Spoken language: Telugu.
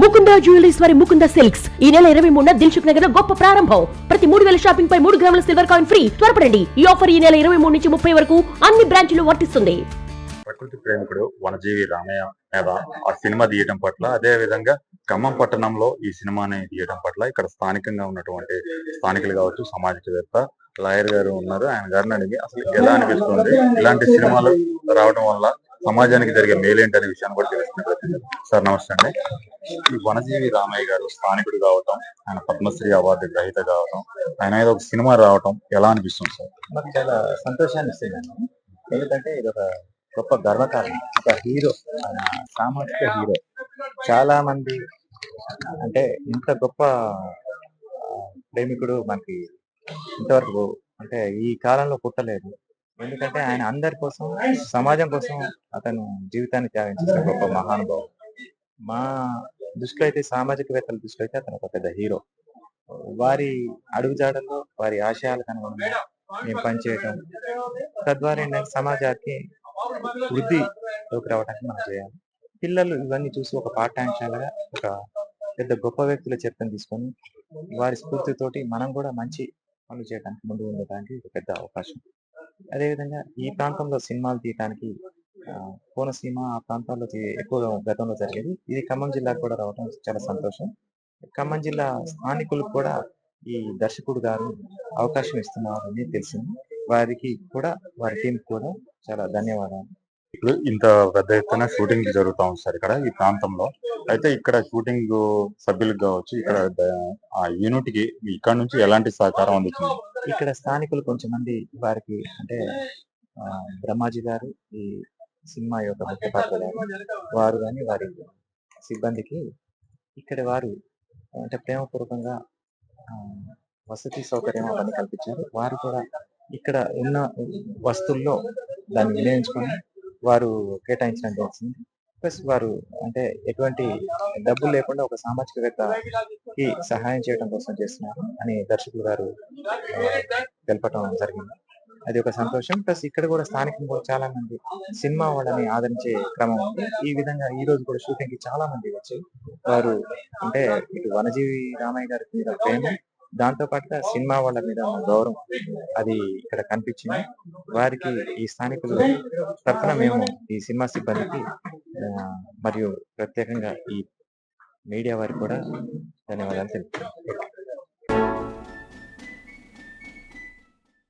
ముకుంద జ్యువెలరీస్ వారి ముకుంద సిల్క్స్. ఈ నెల ఇరవై మూడున దిల్సుఖ్ నగర్లో గొప్ప ప్రారంభం. ప్రతి మూడు వేల షాపింగ్ పై మూడు గ్రాముల సిల్వర్ కాయిన్ ఫ్రీ. త్వరపడండి. ఈ ఆఫర్ ఈ నెల ఇరవై మూడు నుంచి ముప్పై వరకు అన్ని బ్రాంచ్లు వర్తిస్తుంది. ప్రకృతి ప్రేమికుడు వనజీవి రామయ్య మీద ఆ సినిమా తీయడం పట్ల అదే విధంగా ఖమ్మం పట్టణంలో ఈ సినిమాని తీయడం పట్ల ఇక్కడ స్థానికంగా ఉన్నటువంటి స్థానికులు కావచ్చు సామాజికవేత్త లాయర్ గారు ఉన్నారు. ఆయన గారిని అడిగి అసలు ఎలా అనిపిస్తుంది? ఇలాంటి సినిమాలు రావడం వల్ల సమాజానికి జరిగే మేలేంటి అనే విషయాన్ని కూడా తెలుసుకుంటారు సార్ నమస్తే అండి. ఈ వనజీవి రామయ్య గారు స్థానికుడు కావటం ఆయన పద్మశ్రీ అవార్డు గ్రహీత కావటం ఆయన ఏదో ఒక సినిమా రావటం ఎలా అనిపిస్తుంది సార్? నాకు చాలా సంతోషాన్ని ఇస్తుందండి ఎందుకంటే ఇది ఒక గొప్ప గర్వకారణం ఒక హీరో ఆయన సామాజిక హీరో. చాలా మంది అంటే ఇంత గొప్ప ప్రేమికుడు మనకి ఇంతవరకు అంటే ఈ కాలంలో పుట్టలేదు. ఎందుకంటే ఆయన అందరి కోసం సమాజం కోసం అతను జీవితాన్ని త్యాగం చేసిన గొప్ప మహానుభావం మా దృష్టిలో అయితే సామాజికవేత్తల దృష్టిలో అయితే అతను ఒక పెద్ద హీరో. వారి అడుగుజాడల్లో వారి ఆశయాలకు అనుగుణంగా మేము పనిచేయటం. తద్వారా ఏంటంటే సమాజానికి వృద్ధిలోకి రావడానికి మనం చేయాలి. పిల్లలు ఇవన్నీ చూసి ఒక పాఠ్యాంశాలుగా ఒక పెద్ద గొప్ప వ్యక్తుల చరిత్రను తీసుకొని వారి స్ఫూర్తితోటి మనం కూడా మంచి పనులు చేయడానికి ముందు ఉండడానికి ఒక పెద్ద అవకాశం. అదేవిధంగా ఈ ప్రాంతంలో సినిమాలు తీయడానికి ఆ, కోనసీమ ఆ ప్రాంతాల్లో ఎక్కువగా గతంలో జరిగేది. ఇది ఖమ్మం జిల్లాకు కూడా రావడం చాలా సంతోషం. ఖమ్మం జిల్లా స్థానికులకు కూడా ఈ దర్శకుడు గారు అవకాశం ఇస్తున్నారని తెలిసింది. వారికి కూడా వారి టీం కూడా చాలా ధన్యవాదాలు. ఇప్పుడు ఇంత పెద్ద ఎత్తున షూటింగ్ జరుగుతా ఉంది సార్ ఇక్కడ ఈ ప్రాంతంలో. అయితే ఇక్కడ షూటింగ్ సభ్యులకు కావచ్చు ఇక్కడ ఆ యూనిట్కి ఇక్కడ నుంచి ఎలాంటి సహకారం అందుతుంది ఇక్కడ స్థానికులు కొంచెం మంది వారికి అంటే బ్రహ్మాజీ గారు ఈ సినిమా యొక్క ముఖ్య పాత్రధారి వారు కానీ వారి సిబ్బందికి ఇక్కడ వారు అంటే ప్రేమపూర్వకంగా ఆ, వసతి సౌకర్యం అవన్నీ కల్పించారు. వారు కూడా ఇక్కడ ఉన్న వస్తువుల్లో దాన్ని వినియోగించుకొని వారు కేటాయించడం జరిగింది. ప్లస్ వారు అంటే ఎటువంటి డబ్బులు లేకుండా ఒక సామాజికవేత్తకి సహాయం చేయడం కోసం చేస్తున్నారు అని దర్శకులు గారు తెలపటం జరిగింది. అది ఒక సంతోషం. ప్లస్ ఇక్కడ కూడా స్థానికంగా చాలా మంది సినిమా వాళ్ళని ఆదరించే క్రమం ఉంది. ఈ విధంగా ఈ రోజు కూడా షూటింగ్కి చాలా మంది వచ్చి వారు అంటే ఇటు వనజీవి రామయ్య గారి మీద ప్రేమ దాంతో పాటుగా సినిమా వాళ్ళ మీద ఉన్న గౌరవం అది ఇక్కడ కనిపించింది. వారికి ఈ స్థానికులు తరఫున మేము ఈ సినిమా సిబ్బందికి మరియు ప్రత్యేకంగా ఈ మీడియా వారికి కూడా ధన్యవాదాలు తెలుపుతున్నాను.